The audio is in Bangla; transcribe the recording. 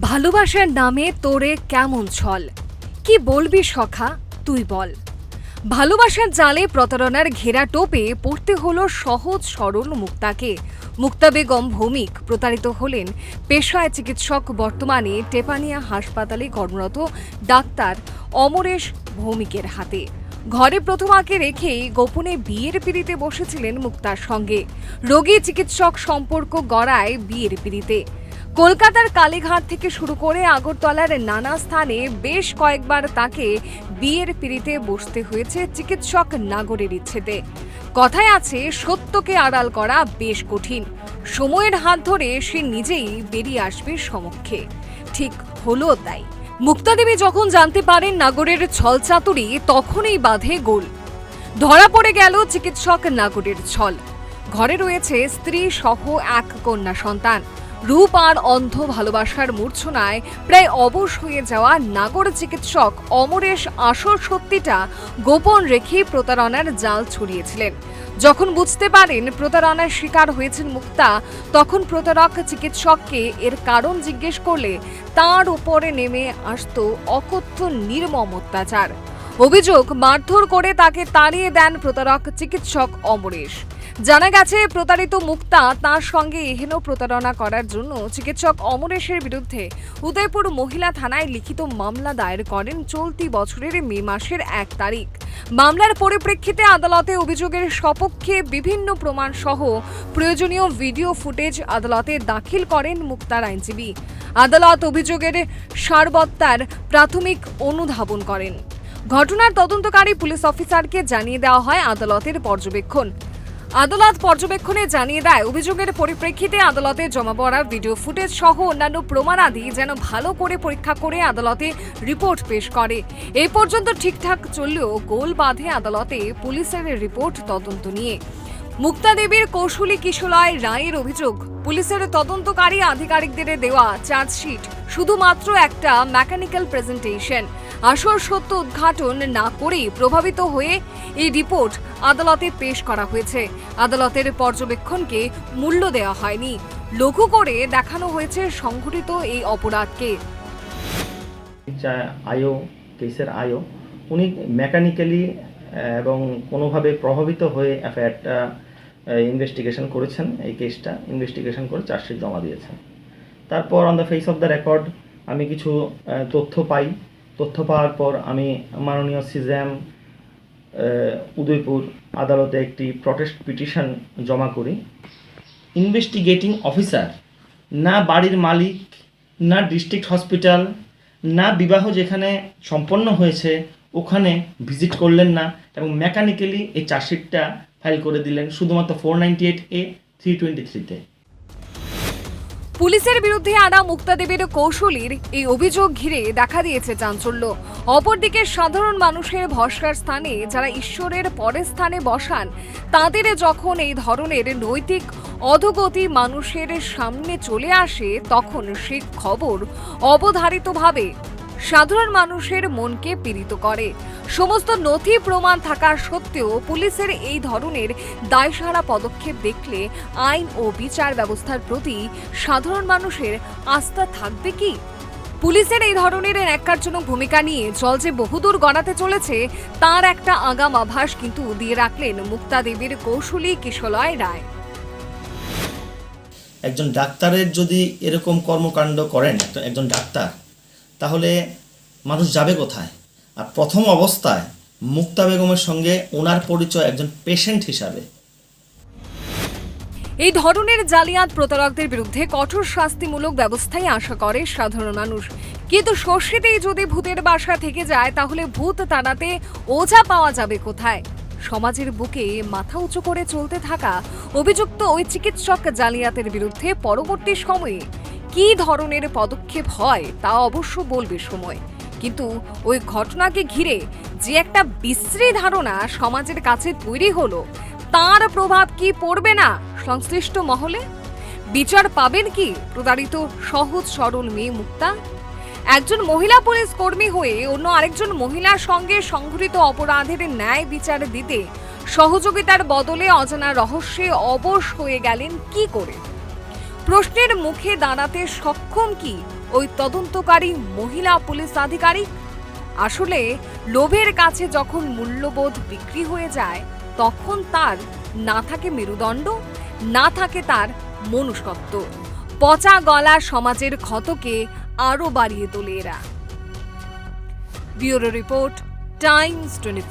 ভালোবাসার নামে তোরে কেমন ছল? কি বলবি সখা, তুই বল। ভালোবাসার জালে প্রতারণার ঘেরা টোপে পড়তে হলো সহজ সরল মুক্তাকে। মুক্তা বেগম ভৌমিক প্রতারিত হলেন। পেশায় চিকিৎসক বর্তমানে টেপানিয়া হাসপাতালে কর্মরত ডাক্তার অমরেশ ভৌমিকের হাতে। ঘরে প্রথমাকে রেখেই গোপনে বিয়ের পিড়িতে বসেছিলেন মুক্তার সঙ্গে। রোগী চিকিৎসক সম্পর্ক গড়ায় বিয়ের পিড়িতে। কলকাতার কালীঘাট থেকে শুরু করে আগরতলার নানা স্থানে বেশ কয়েকবার তাকে বিয়ের পিড়িতে বসতে হয়েছে চিকিৎসক নাগরের ইচ্ছেতে। কথায় আছে, সত্যকে আড়াল করা বেশ কঠিন। সময়ের হাত ধরে সে নিজেই বেরিয়ে আসবে সমক্ষে। ঠিক হলো তাই। মুক্তাদেবী যখন জানতে পারেন নাগরের ছলচাতুরি, তখনই বাঁধে গোল। ধরা পড়ে গেল চিকিৎসক নাগরের ছল। ঘরে রয়েছে স্ত্রী সহ এক কন্যা সন্তান। রূপ আর অন্ধ ভালোবাসার মূর্ছনায় প্রায় অবশ হয়ে যাওয়া নাগর চিকিৎসক অমরেশ আসল সত্যিটা গোপন রেখে প্রতারণার জাল ছড়িয়েছিলেন। যখন বুঝতে পারেন প্রতারণার শিকার হয়েছেন মুক্তা, তখন প্রতারক চিকিৎসককে এর কারণ জিজ্ঞেস করলে তার উপরে নেমে আসতো অকথ্য নির্মম অত্যাচার। অভিযোগ মারধর করে তাকে তাড়িয়ে দেন প্রতারক চিকিৎসক অমরেশ। জানা গেছে, প্রতারিত মুক্তা তার সঙ্গে এহেন প্রতারণা করার জন্য চিকিৎসক অমরেশের বিরুদ্ধে উদয়পুর মহিলা থানায় লিখিত মামলা দায়ের করেন চলতি বছরের মে মাসের এক তারিখ। মামলার পরিপ্রেক্ষিতে আদালতে অভিযোগের সপক্ষে বিভিন্ন প্রমাণ সহ প্রয়োজনীয় ভিডিও ফুটেজ আদালতে দাখিল করেন মুক্তার আইনজীবী। আদালত অভিযোগের সারবত্তার প্রাথমিক অনুধাবন করেন। ঘটনার তদন্তকারী পুলিশ অফিসারকে জানিয়ে দেওয়া হয়, আদালতের পর্যবেক্ষণ। আদালত পর্যবেক্ষণে জানিয়ে দেয়, অভিযোগের পরিপ্রেক্ষিতে আদালতে জমা পড়া ভিডিও ফুটেজ সহ অন্যান্য প্রমাণাদি যেন ভালো করে পরীক্ষা করে আদালতে রিপোর্ট পেশ করে। এই পর্যন্ত ঠিকঠাক চললেও গোল বাঁধে আদালতে পুলিশের রিপোর্ট তদন্ত নিয়ে। মুক্তা দেবীর কৌশলী কিশোলয় রায়ের অভিযোগ, পুলিশের তদন্তকারী আধিকারিকদের দেওয়া চার্জশিট শুধুমাত্র একটা মেকানিক্যাল প্রেজেন্টেশন। আসল সত্য উদ্ঘাটন না করেই প্রভাবিত হয়ে এই রিপোর্ট আদালতে পেশ করা হয়েছে। আদালতের পর্যবেক্ষণকে মূল্য দেওয়া হয়নি। লঘু করে দেখানো হয়েছে সংঘটিত এই অপরাধকে। আয়ো কেসের আয়ো উনি মেকানিক্যালি এবং কোনোভাবে প্রভাবিত হয়ে এফআইআরটা ইনভেস্টিগেশন করেছেন, এই কেসটা ইনভেস্টিগেশন করে চার্জশিট জমা দিয়েছেন। তারপর on the face of the record আমি কিছু তথ্য পাই। তথ্য পাওয়ার পর আমি মাননীয় সিজ্যাম উদয়পুর আদালতে একটি প্রটেস্ট পিটিশন জমা করি। ইনভেস্টিগেটিং অফিসার না বাড়ির মালিক, না ডিস্ট্রিক্ট হসপিটাল না বিবাহ যেখানে সম্পন্ন হয়েছে, ওখানে ভিজিট করলেন না এবং মেকানিক্যালি এই চার্জশিটটা ফাইল করে দিলেন, শুধুমাত্র four ninety eight A three twenty থ্রিতে পুলিশের বিরুদ্ধে আনা মুক্তাদেবীর কৌশলীর এই অভিযোগ ঘিরে দেখা দিয়েছে চাঞ্চল্য। অপরদিকে সাধারণ মানুষের ভস্কার স্থানে যারা ঈশ্বরের পরের স্থানে বসান, তাদের যখন এই ধরনের নৈতিক অধগতি মানুষের সামনে চলে আসে, তখন সে খবর অবধারিতভাবে সাধারণ মানুষের মনকে পীড়িত করে। সমস্ত নথি প্রমাণ থাকা সত্ত্বেও পুলিশের এই ধরনের দায়সারা পদক্ষেপ দেখলে আইন ও বিচার ব্যবস্থার প্রতি সাধারণ মানুষের আস্থা থাকবে কি? পুলিশের এই ধরনের ন্যাক্কারজনক ভূমিকা নিয়ে জল যে বহুদূর গড়াতে চলেছে, তার একটা আগাম আভাস কিন্তু দিয়ে রাখলেন মুক্তা দেবীর কৌশলী কিশলয় রায়। একজন ডাক্তারের যদি এরকম কর্মকাণ্ড করেন, একজন ডাক্তার তাহলে মানুষ যাবে কোথায়? আর প্রথম অবস্থায় মুক্তা বেগমের সঙ্গে ওনার পরিচয় একজন পেশেন্ট হিসাবে। এই ধরনের জালিয়াত প্রতারকদের বিরুদ্ধে কঠোর শাস্তিমূলক ব্যবস্থাই আশা করে সাধারণ মানুষ। কিন্তু সর্ষেতেই যদি ভূতের বাসা থেকে যায়, তাহলে ভূত তাড়াতে ওঝা পাওয়া যাবে কোথায়? সমাজের বুকে মাথা উঁচু করে চলতে থাকা অভিযুক্ত ওই চিকিৎসক জালিয়াতের বিরুদ্ধে পরবর্তী সময়ে কী ধরনের পদক্ষেপ হয় তা অবশ্য বলবে সময়। কিন্তু ওই ঘটনাকে ঘিরে যে একটা বিশ্রী ধারণা সমাজের কাছে তৈরি হলো, তার প্রভাব কি পড়বে না সংশ্লিষ্ট মহলে? বিচার পাবেন কি প্রতারিত সহজ সরল মেয়ে মুক্তা? একজন মহিলা পুলিশ কর্মী হয়ে অন্য আরেকজন মহিলার সঙ্গে সংঘটিত অপরাধের ন্যায় বিচার দিতে সহযোগিতার বদলে অজানা রহস্যে অবশ হয়ে গেলেন কি করে? প্রশ্নের মুখে দাঁড়াতে সক্ষম কি ওই তদন্তকারী মহিলা পুলিশ আধিকারিক? আসলে লোভের কাছে যখন মূল্যবোধ বিক্রি হয়ে যায়, তখন তার না থাকে মেরুদণ্ড, না থাকে তার মনুষ্যত্ব। পচা গলা সমাজের ক্ষতকে আরও বাড়িয়ে তোলে এরা। Bureau report, Times twenty